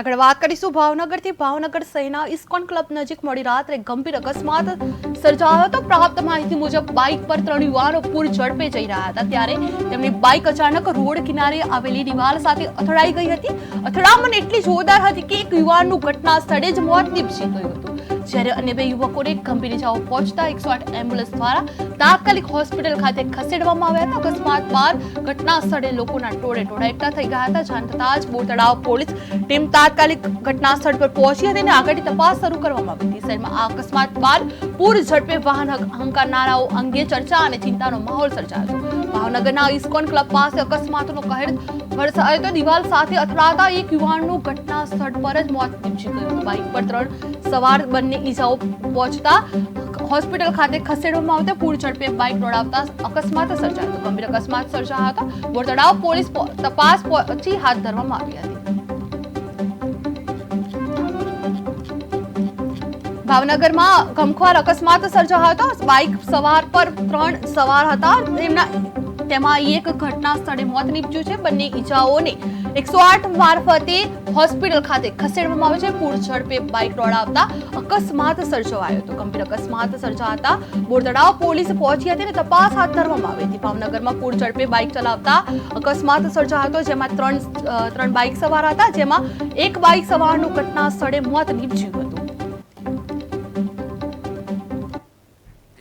આગળ વાત કરીશું ભાવનગરથી. ભાવનગર શહેરના ઇસ્કોન ક્લબ નજીક મોડી રાત્રે ગંભીર અકસ્માત સર્જાયો હતો. પ્રાપ્ત માહિતી મુજબ બાઇક પર ત્રણ યુવાનો પૂર ઝડપે જઈ રહ્યા હતા. ત્યારે તેમની બાઇક અચાનક રોડ કિનારે આવેલી દિવાલ સાથે અથડાઈ ગઈ હતી. અથડામણ એટલી જોરદાર હતી કે એક યુવાનનું ઘટના સ્થળે જ મોત નીપજી ગયું હતું. જ્યારે અન્ય બે યુવકોને ગંભીર ઇજાઓ પહોંચતા એકસો આઠ એમ્બ્યુલન્સ દ્વારા તાત્કાલિક હોસ્પિટલ ખાતે ખસેડવામાં આવ્યા હતા. અકસ્માત બાદ ઘટના સ્થળે લોકોના ટોળે ટોળા એકઠા થઈ ગયા હતા. જાણ થતાં જ બોરતળાવ પોલીસ ટીમ તાત્કાલિક ઘટના સ્થળ પર પહોંચી હતી અને આગળની તપાસ શરૂ કરવામાં આવી હતી. શહેરમાં આ અકસ્માત બાદ પૂર ઝડપે વાહન હંક- હંકારનારાઓ અંગે ચર્ચા અને ચિંતાનો માહોલ સર્જાયો હતો. ભાવનગરના ઇસ્કોન ક્લબ પાસે અકસ્માતનો કહેર વરસાયો તો દિવાલ સાથે અથડાતા એક યુવાનનું ઘટના સ્થળ પર જ મોત નીપજી ગયું બાઇક પર ત્રણ સવાર બંને ઈજાઓ પહોંચતા હોસ્પિટલ ખાતે ખસેડવામાં આવતા પૂર ઝડપે બાઇક દોડાવતા અકસ્માત સર્જાયો હતો. ગંભીર અકસ્માત સર્જાયો હતો. બોરતળાવ પોલીસ તપાસ પછી હાથ ધરવામાં આવી હતી. ભાવનગરમાં ગમખ્વાર અકસ્માત સર્જાયો હતો. બાઇક સવાર પર ત્રણ સવાર હતા. તેમના તેમાં એક ઘટના સ્થળે મોત નીપજ્યું છે. બંને ઈજાઓને એકસો આઠ મારફતે હોસ્પિટલ ખાતે ખસેડવામાં આવે છે. પૂર ઝડપે બાઇક દોડાવતા અકસ્માત સર્જાયો હતો. ગંભીર અકસ્માત સર્જાતા બોરતળાવ પોલીસ પહોંચી હતી અને તપાસ હાથ ધરવામાં આવી હતી. ભાવનગરમાં પૂર ઝડપે બાઇક ચલાવતા અકસ્માત સર્જાયો હતો. જેમાં ત્રણ ત્રણ બાઇક સવાર હતા. જેમાં એક બાઇક સવારનું ઘટના સ્થળે મોત નીપજ્યું હતું.